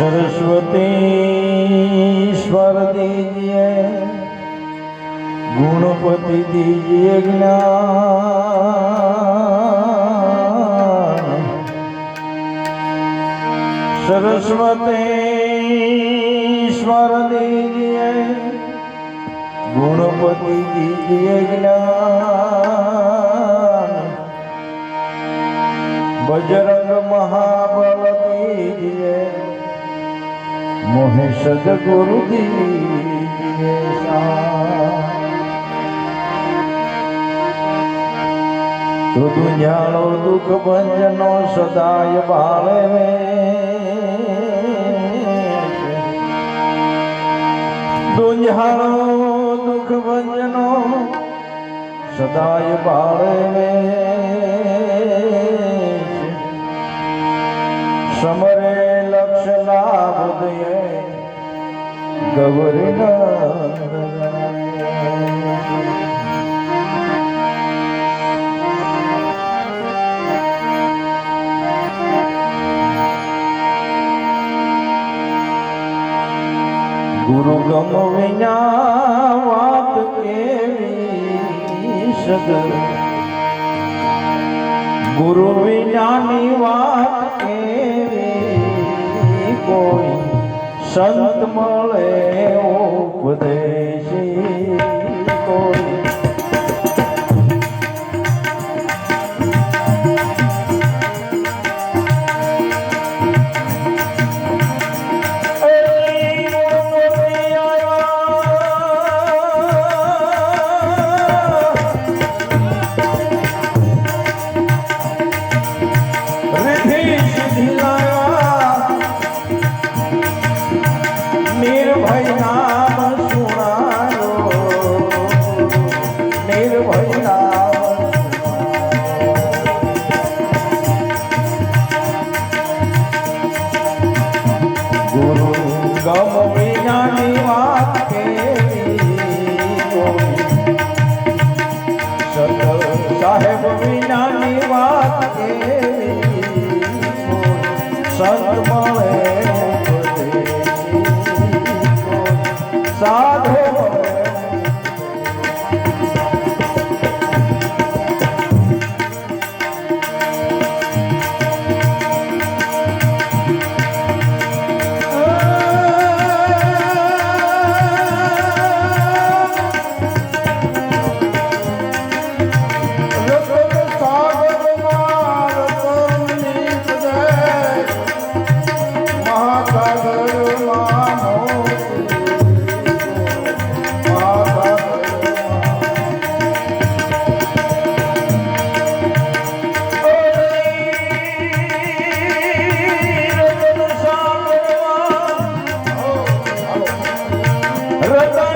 सरस्वतीश्वर दीजिए गुणपति दीजिए ज्ञान सरस्वतीश्वर दीजिए गुणपति दीजिए ज्ञान बजरंग महाबल दीजिए મોહે સદગુરુ દુનિયાળો દુઃખ ભંજનો સદાય બાળે દુનિયાળો દુઃખ ભંજનો સદાય બાળે સમર દે ગૌરી ગુરુ ગમ વિના વાત કેવી સદ ગુરુ વિનાની વાત કેવી કોઈ સંત મળે ઉપદેશી. વિનાની વાત. સંત મળે સાધુ Let's go.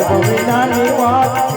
સાહેબ વિનાની વાત